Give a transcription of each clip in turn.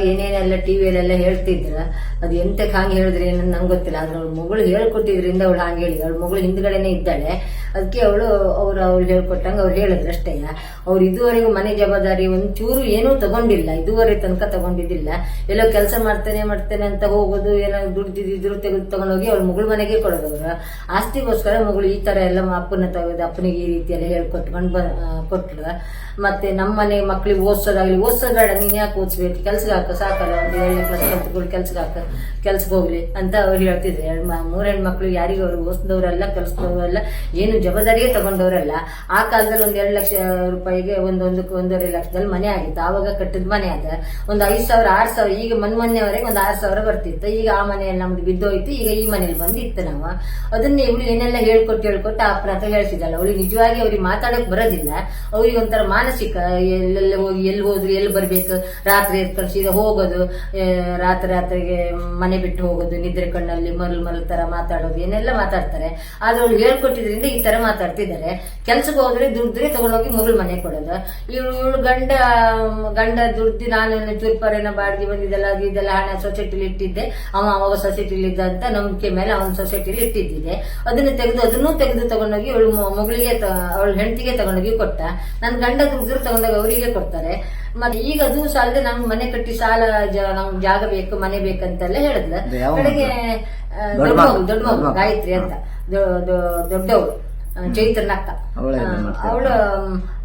ಏನೇನೆಲ್ಲ ಟಿವಿಯಲ್ಲೆಲ್ಲ ಹೇಳ್ತಿದ್ರ, ಅದು ಎಂತಕ್ಕೆ ಹಂಗೆ ಹೇಳಿದ್ರೆ ಏನು ನಂಗೆ ಗೊತ್ತಿಲ್ಲ. ಆದ್ರೆ ಅವ್ಳು ಮಗಳು ಹೇಳ್ಕೊಟ್ಟಿದ್ರಿಂದ ಅವಳು ಹಂಗೆ ಹೇಳಿದ ಅವಳು ಮಗಳು ಹಿಂದ್ಗಡೆನೆ ಇದ್ದಾಳೆ. ಅದಕ್ಕೆ ಅವಳು, ಅವ್ರು ಅವ್ರು ಹೇಳ್ಕೊಟ್ಟಂಗೆ ಅವ್ರು ಹೇಳಿದ್ರು ಅಷ್ಟೇ. ಅವ್ರು ಇದುವರೆಗೂ ಮನೆ ಜವಾಬ್ದಾರಿ ಒಂಚೂರು ಏನೂ ತಗೊಂಡಿಲ್ಲ, ಇದುವರೆ ತನಕ ತಗೊಂಡಿದ್ದಿಲ್ಲ. ಎಲ್ಲೋ ಕೆಲಸ ಮಾಡ್ತೇನೆ ಮಾಡ್ತೇನೆ ಅಂತ ಹೋಗೋದು ಏನೋ ದುಡ್ದಿದ್ರು ತೆಗೆದು ತಗೊಂಡೋಗಿ ಅವ್ಳು ಮಗಳು ಮನೆಗೆ ಕೊಡೋದವ್ರು. ಆಸ್ತಿಗೋಸ್ಕರ ಮಗಳು ಈ ತರ ಎಲ್ಲ ಅಪ್ಪನ ತಗೋದು, ಅಪ್ಪನಿಗೆ ಈ ರೀತಿಯಲ್ಲಿ ಹೇಳ್ಕೊಟ್ಕೊಂಡು ಬ ಕೊಟ್ಲು. ಮತ್ತೆ ನಮ್ಮ ಮನೆ ಮಕ್ಳಿಗೆ ಓದಿಸೋದಾಗ್ಲಿ, ಓದಿಸೋದ್ ಬೇಡ, ನೀನ್ ಯಾಕೆ ಓದಿಸ್ಬೇಕು? ಕೆಲ್ಸಕ್ಕೆ ಹಾಕ, ಸಾಕಲ್ಲ, ಒಂದು ಏಳನೇ ಕ್ಲಾಸ್ ಕಲ್ತ್ಕೊಂಡು ಕೆಲ್ಸಕ್ಕೆ ಹಾಕ, ಕೆಲ್ಸಕ್ಕೆ ಹೋಗ್ಲಿ ಅಂತ ಅವ್ರು ಹೇಳ್ತಿದ್ರು. ಎರಡ್ ಮ- ಮೂರ್ ಹೆಣ್ಮಕ್ಳು ಯಾರಿಗೂ ಅವ್ರು ಓದಿಸಿದವರೆಲ್ಲ, ಕೆಲ್ಸದವರೆಲ್ಲ ಏನು ಜವಾಬ್ದಾರಿಯೇ ತಗೊಂಡವರಲ್ಲ. ಆ ಕಾಲದಲ್ಲಿ ಒಂದ್ ಎರಡು ಲಕ್ಷ ರೂಪಾಯಿಗೆ ಒಂದೊಂದು ಒಂದೂವರೆ ಲಕ್ಷದಲ್ಲಿ ಮನೆ ಆಗಿತ್ತು. ಆವಾಗ ಕಟ್ಟಿದ ಮನೆ ಅದ. ಒಂದು ಐದು ಸಾವಿರ, ಆರು ಸಾವಿರ, ಈಗ ಮನ್ ಮೊನ್ನೆವರೆಗೆ ಒಂದು ಆರ್ ಸಾವಿರ ಬರ್ತಿತ್ತು. ಈಗ ಆ ಮನೆಯಲ್ಲಿ ನಮ್ದು ಬಿದ್ದೋಯ್ತು. ಈಗ ಈ ಮನೇಲಿ ಬಂದಿತ್ತು ನಾವು. ಅದನ್ನ ಇವಳು ಏನೆಲ್ಲ ಹೇಳ್ಕೊಟ್ಟು ಹೇಳ್ಕೊಟ್ಟು ಆ ಪ್ರಾಥ ಹೇಳ್ತಿದ್ದಲ್ಲ. ಅವಳಿಗೆ ನಿಜವಾಗಿ ಅವ್ರಿಗೆ ಮಾತಾಡಕ್ ಬರೋದಿಲ್ಲ. ಅವ್ರಿಗೆ ಒಂಥರ ಮಾನಸಿಕ, ಎಲ್ಲೆಲ್ಲ ಹೋಗಿ, ಎಲ್ಲಿ ಹೋದ್ರು, ಎಲ್ಲಿ ಬರ್ಬೇಕು? ರಾತ್ರಿ ಎದ್ದು ಸೀದಾ ಹೋಗೋದು ರಾತ್ರಿ ರಾತ್ರಿಗೆ ಮನೆ ಬಿಟ್ಟು ಹೋಗೋದು, ನಿದ್ರೆ ಕಣ್ಣಲ್ಲಿ ಮರಳು ಮರಳು ತರ ಮಾತಾಡೋದು, ಏನೆಲ್ಲ ಮಾತಾಡ್ತಾರೆ. ಆದ್ರೆ ಅವ್ಳು ಹೇಳ್ಕೊಟ್ಟಿದ್ರಿಂದ ಈ ತರ ಮಾತಾಡ್ತಿದ್ದಾರೆ. ಕೆಲ್ಸಕ್ಕೆ ಹೋದ್ರೆ ದುಡ್ದ್ರೆ ತಗೊಂಡೋಗಿ ಮಗಳು ಮನೆ ಕೊಡೋದು. ಇವಳು ಇವಳು ಗಂಡ ಗಂಡ ದುಡ್ದು ನಾನು ಚೂರ್ಪರೇನ ಬಾಡಿಗೆ ಬಂದಿದ್ದೆಲ್ಲ ಅದು ಇದೆಲ್ಲ ಹಣ ಸೊಸೈಟಿಲಿ ಇಟ್ಟಿದ್ದೆ. ಅವ ಅವಾಗ ಸೊಸೈಟಿಲಿ ಇದ್ದ ಅಂತ ನಂಬಿಕೆ ಮೇಲೆ ಅವನ ಸೊಸೈಟಿಲಿ ಇಟ್ಟಿದ್ದಿದೆ. ಅದನ್ನ ತೆಗೆದು ಅದನ್ನು ತೆಗೆದು ತಗೊಂಡೋಗಿ ಇವಳು ಮಗಳಿಗೆ ಅವಳ ಹೆಂಡತಿಗೆ ತಗೊಂಡೋಗಿ ಕೊಟ್ಟ. ನನ್ನ ಗಂಡ ದುಡ್ದ್ರು ತಗೊಂಡೋಗಿ ಅವರಿಗೆ ಕೊಡ್ತಾರೆ. ಮತ್ತೆ ಈಗ ಅದು ಸಾಲದೆ ನಮ್ಗೆ ಮನೆ ಕಟ್ಟಿ ಸಾಲ ನಮ್ ನಮ್ಗೆ ಜಾಗ ಬೇಕು ಮನೆ ಬೇಕಂತೆಲ್ಲ ಹೇಳಿದ್ಲ. ಕಡೆಗೆ ದೊಡ್ಡ ಮಗು, ಮಗು ದೊಡ್ಡ ಮಗು. ಗಾಯತ್ರಿ ಅಂತ. ದೊ- ಮಾಡ್ತಾಳೆ. ಅವಳು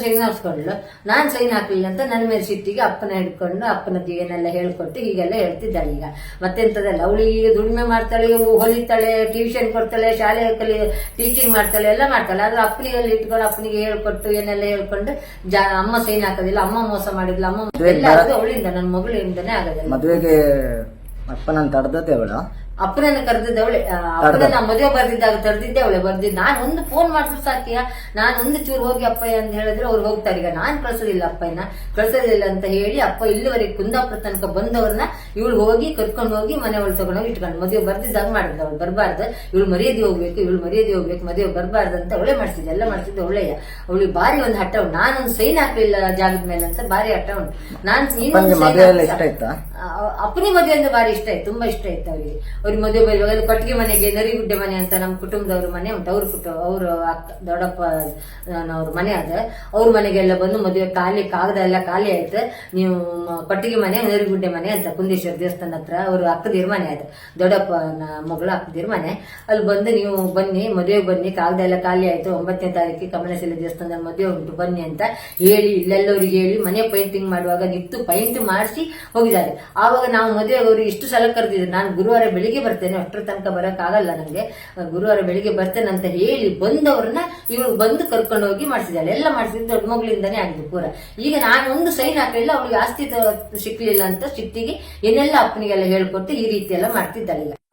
ಸೈನ್ ಹಾಕ್ಸ್ಕೊಂಡ್ಲು ನಾನು ಸೈನ್ ಹಾಕ್ಲಿಲ್ಲ ಅಂತ ನನ್ನ ಮೇಲೆ ಸಿಟ್ಟಿಗೆ ಅಪ್ಪನ ಹಿಡ್ಕೊಂಡು ಅಪ್ಪನದ್ದು ಏನೆಲ್ಲ ಹೇಳ್ಕೊಟ್ಟು ಹೀಗೆಲ್ಲ ಹೇಳ್ತಿದ್ದಾಳೆ ಈಗ. ಮತ್ತೆಂತದಲ್ಲ ಅವಳು ಈಗ ದುಡಿಮೆ ಮಾಡ್ತಾಳೆ ಹೊಲಿತಾಳೆ ಟ್ಯೂಷನ್ ಕೊಡ್ತಾಳೆ ಶಾಲೆ ಕಲಿ ಟೀಚಿಂಗ್ ಮಾಡ್ತಾಳೆ ಎಲ್ಲ ಮಾಡ್ತಾಳೆ. ಆದ್ರೆ ಅಪ್ಪನಿಗೆ ಅಲ್ಲಿ ಇಟ್ಕೊಂಡು ಅಪ್ಪನಿಗೆ ಹೇಳ್ಕೊಟ್ಟು ಏನೆಲ್ಲ ಹೇಳ್ಕೊಂಡು ಜಾ ಅಮ್ಮ ಸೈನ್ ಹಾಕೋದಿಲ್ಲ ಅಮ್ಮ ಮೋಸ ಮಾಡಿದ್ಲ ಅಮ್ಮ ಎಲ್ಲ ಅವಳಿಂದ ನನ್ನ ಮಗಳಿಂದನೇ ಆಗೋದಿಲ್ಲ. ಮದುವೆಗೆ ಅಪ್ಪನನ್ನು ತಡದೇ ಅವಳ ಅಪ್ಪನನ್ನ ಕರೆದಿದ್ದೆ ಅವಳೆ ಅಪ್ಪನನ್ನ ಮದುವೆ ಬರ್ದಿದ್ದಾಗ ತರ್ದಿದ್ದೆ ಅವಳೆ ಬರ್ದಿದ್ದು. ನಾನು ಒಂದು ಫೋನ್ ಮಾಡಿದ್ರು ಸಾಕಿಯ ನಾನು ಒಂದು ಚೂರು ಹೋಗಿ ಅಪ್ಪಯ್ಯ ಅಂತ ಹೇಳಿದ್ರೆ ಅವ್ರು ಹೋಗ್ತಾರೆ. ಈಗ ನಾನ್ ಕಳ್ಸೋದಿಲ್ಲ ಅಪ್ಪಯ್ಯನ. ಕಳ್ಸೋದಿಲ್ಲ ಅಂತ ಹೇಳಿ ಅಪ್ಪ ಇಲ್ಲಿವರೆಗೆ ಕುಂದಾಪುರ ತನಕ ಬಂದವ್ರನ್ನ ಇವಳು ಹೋಗಿ ಕರ್ಕೊಂಡು ಹೋಗಿ ಮನೆ ಒಳಗೆ ತಗೊಂಡೋಗಿ ಇಟ್ಕೊಂಡು ಮದುವೆ ಬರ್ದಿದ್ದಾಗ ಮಾಡಿದ್ದ ಅವಳು ಬರಬಾರ್ದು. ಇವಳು ಮರ್ಯಾದೆ ಹೋಗ್ಬೇಕು ಇವಳು ಮರ್ಯಾದೆ ಹೋಗ್ಬೇಕು ಮದುವೆ ಬರಬಾರ್ದು ಅಂತ ಅವಳೇ ಮಾಡಿಸಿದ್ದೆ. ಎಲ್ಲ ಮಾಡಿಸಿದ್ದೆ ಒಳ್ಳೆಯ ಅವಳಿಗೆ ಬಾರಿ ಒಂದು ಹಠ ಉಂಟು. ನಾನೊಂದು ಸೈನ್ ಹಾಕಲಿಲ್ಲ ಜಾಗದ ಮೇಲೆ ಅಂತ ಬಾರಿ ಹಠ ಉಂಟು. ನಾನು ಅಪ್ಪನಿ ಮದುವೆ ಅಂದ್ರೆ ಬಾರಿ ಇಷ್ಟ ಆಯ್ತು, ತುಂಬಾ ಇಷ್ಟ ಆಯ್ತು ಅವರಿಗೆ. ಅವ್ರಿಗೆ ಮದುವೆ ಬರುವಾಗ ಕೊಟ್ಟಿಗೆ ಮನೆಗೆ ನರಿಗುಡ್ಡೆ ಮನೆ ಅಂತ ನಮ್ಮ ಕುಟುಂಬದವ್ರ ಮನೆ ಉಂಟು. ಅವ್ರ ಕುಟುಂಬ ಅವ್ರ ಅಕ್ಕ, ದೊಡ್ಡಪ್ಪ ಅವ್ರ ಮನೆ ಅದ ಅವ್ರ ಮನೆಗೆಲ್ಲ ಬಂದು ಮದುವೆ ಖಾಲಿ ಕಾಗದ ಎಲ್ಲ ಖಾಲಿ ಆಯ್ತು. ನೀವು ಕಟ್ಟಿಗೆ ಮನೆ, ನರಿಗುಡ್ಡೆ ಮನೆ ಅಂತ ಕುಂದೇಶ್ವರ ದೇವಸ್ಥಾನ ಹತ್ರ ಅವ್ರ ಅಕ್ಕದಿರ್ ಮನೆ ಆಯ್ತು. ದೊಡ್ಡಪ್ಪನ ಮಗಳು ಅಕ್ಕದಿರ್ ಮನೆ ಅಲ್ಲಿ ಬಂದು ನೀವು ಬನ್ನಿ, ಮದುವೆಗೆ ಬನ್ನಿ, ಕಾಗದ ಎಲ್ಲ ಖಾಲಿ ಆಯ್ತು. ಒಂಬತ್ತನೇ ತಾರೀಕಿಗೆ ಕಮಲಶಿಲೆ ದೇವಸ್ಥಾನದ ಮದುವೆ ಉಂಟು, ಬನ್ನಿ ಅಂತ ಹೇಳಿ, ಇಲ್ಲೆಲ್ಲವರಿಗೆ ಹೇಳಿ ಮನೆ ಪೈಂಟಿಂಗ್ ಮಾಡುವಾಗ ನಿಂತು ಪೈಂಟ್ ಮಾಡಿಸಿ ಹೋಗಿದ್ದಾರೆ. ಆವಾಗ ನಾವು ಮದುವೆ ಅವರು ಇಷ್ಟು ಸಲ ಕರೆದಿದ್ರು. ನಾನು ಗುರುವಾರ ಬೆಳಿಗ್ಗೆ ಬರ್ತೇನೆ, ಅಷ್ಟರ ತನಕ ಬರಕ್ ಆಗಲ್ಲ ನನಗೆ ಗುರುವಾರ ಬೆಳಿಗ್ಗೆ ಬರ್ತೇನೆ ಅಂತ ಹೇಳಿ ಬಂದವ್ರನ್ನ ಇವಳು ಬಂದು ಕರ್ಕೊಂಡು ಹೋಗಿ ಮಾಡಿಸಿದ್ದಾಳೆ ಎಲ್ಲ ಮಾಡಿಸಿದ್ದು ದೊಡ್ಡ ಮಗಳಿಂದಾನೇ ಆಗಿದ್ದು ಪೂರ. ಈಗ ನಾನು ಒಂದು ಸೈನ್ ಹಾಕಲಿಲ್ಲ, ಅವಳಿಗೆ ಆಸ್ತಿ ಸಿಕ್ಕಲಿಲ್ಲ ಅಂತ ಸಿಟ್ಟಿಗೆ ಏನೆಲ್ಲ ಅಪ್ಪನಿಗೆಲ್ಲ ಹೇಳ್ಕೊಟ್ಟು ಈ ರೀತಿ ಎಲ್ಲ ಮಾಡ್ತಿದ್ದಾಳೆ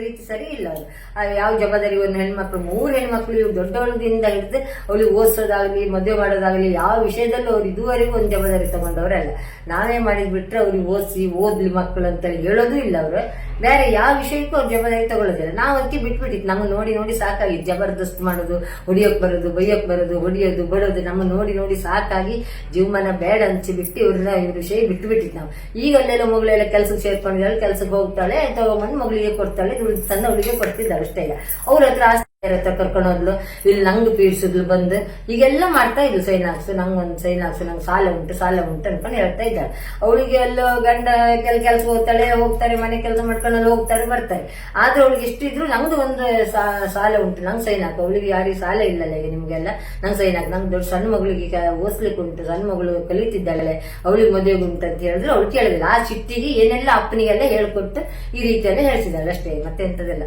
ಒಂದು ರೀತಿ ಸರಿ ಇಲ್ಲ ಅವರು ಯಾವ ಜವಾಬ್ದಾರಿ ಒಂದು ಹೆಣ್ಮಕ್ಳು, ಮೂರು ಹೆಣ್ಮಕ್ಳು ಇವ್ರು ದೊಡ್ಡವಳದಿಂದ ಹಿಡಿದು ಅವಳಿಗೆ ಓದಿಸೋದಾಗಲಿ, ಮದುವೆ ಮಾಡೋದಾಗಲಿ ಯಾವ ವಿಷಯದಲ್ಲೂ ಅವ್ರು ಇದುವರೆಗೂ ಒಂದು ಜವಾಬ್ದಾರಿ ತಗೊಂಡವರಲ್ಲ ನಾವೇ ಮಾಡಿದ್ ಬಿಟ್ರೆ ಅವ್ರಿಗೆ ಓದಿಸಿ, ಓದ್ಲಿ ಮಕ್ಕಳು ಅಂತ ಹೇಳೋದು ಇಲ್ಲ ಅವರು. ಬೇರೆ ಯಾವ ವಿಷಯಕ್ಕೂ ಅವ್ರು ಜವಾಬ್ದಾರಿ ತಗೊಳ್ಳೋದಿಲ್ಲ. ನಾವು ಅದಕ್ಕೆ ಬಿಟ್ಬಿಟ್ಟಿತ್ತು ನಮ್ಮ ನೋಡಿ ನೋಡಿ ಸಾಕಾಗಿ. ಜಬರ್ದಸ್ತ್ ಮಾಡೋದು, ಹೊಡಿಯೋಕ್ ಬರೋದು, ಬೈಯೋಕ್ ಬರೋದು, ಹೊಡಿಯೋದು, ಬಡೋದು. ನಮ್ಮ ನೋಡಿ ನೋಡಿ ಸಾಕಾಗಿ ಜೀವಮಾನ ಬೇಡ ಅನ್ಸಿ ಬಿಟ್ಟು ಇವ್ರನ್ನ ಇವ್ರ ವಿಷಯ ಬಿಟ್ಬಿಟ್ಟಿತ್ತು ನಾವು. ಈಗ ಅಲ್ಲೆಲ್ಲ ಮಗಳೆಲ್ಲ ಕೆಲ್ಸಕ್ಕೆ ಸೇರ್ಕೊಂಡಿದ್ದಾಳೆ ಕೆಲ್ಸಕ್ಕೆ ಹೋಗ್ತಾಳೆ, ತಗೊಂಬಂದು ಮಗಳಿಗೆ ಕೊಡ್ತಾಳೆ ಸಣ್ಣ ಅವಳಿಗೆ ಕೊಡ್ತಿದ್ದಾಳೆ ಅಷ್ಟೇ ಇಲ್ಲ ಅವ್ರ ಹತ್ರ ಹತ್ರ ಕರ್ಕೊಂಡು ಹೋದ್ಲು, ಇಲ್ಲಿ ನಂಗೆ ಪೀಡಿಸಿದ್ಲು ಬಂದು. ಈಗೆಲ್ಲ ಮಾಡ್ತಾ ಇದ್ಲು, ಸೈನ್ ಹಾಕ್ಸು, ನಂಗೆ ಸೈನ್ ಹಾಕ್ಸು, ನಂಗೆ ಸಾಲ ಉಂಟು ಸಾಲ ಉಂಟು ಅನ್ಕೊಂಡು ಹೇಳ್ತಾ ಇದ್ದಾಳೆ. ಅವಳಿಗೆ ಎಲ್ಲೋ ಗಂಡ ಕೆಲ ಕೆಲಸ ಹೋಗ್ತಾಳೆ, ಹೋಗ್ತಾರೆ, ಮನೆ ಕೆಲಸ ಮಾಡ್ಕೊಂಡು ಹೋಗ್ತಾರೆ, ಬರ್ತಾರೆ. ಆದ್ರೆ ಅವಳಿಗೆ ಎಷ್ಟಿದ್ರು ನಂದು ಒಂದು ಸಾಲ ಉಂಟು, ನಂಗೆ ಸೈನ್ ಹಾಕು. ಅವಳಿಗೆ ಯಾರಿಗೆ ಸಾಲ ಇಲ್ಲಲ್ಲ ಈಗ ನಿಮಗೆಲ್ಲ. ನಂಗೆ ಸೈನ್ ಹಾಕು, ನಂಗೆ ದೊಡ್ಡ ಸಣ್ಣ ಮಗಳಿಗೆ ಈಗ ಓದ್ಲಿಕ್ಕೆ ಉಂಟು, ಸಣ್ಣ ಮಗಳು ಕಲಿತಿದ್ದಾಳೆ. ಅವಳಿಗೆ ಮದುವೆಗೆ ಉಂಟು ಅಂತ ಹೇಳಿದ್ರೆ, ಅವಳು ಕೇಳಿದಿಲ್ಲ ಆ ಚಿಟ್ಟಿಗೆ ಏನೆಲ್ಲ ಅಪ್ಪನಿಗೆಲ್ಲ ಹೇಳ್ಕೊಟ್ಟು ಈ ರೀತಿಯೆಲ್ಲ ಹೇಳ್ತಿದ್ದಾಳೆ ಅಷ್ಟೇ ಮತ್ತೆ ಎಂತದೆಲ್ಲ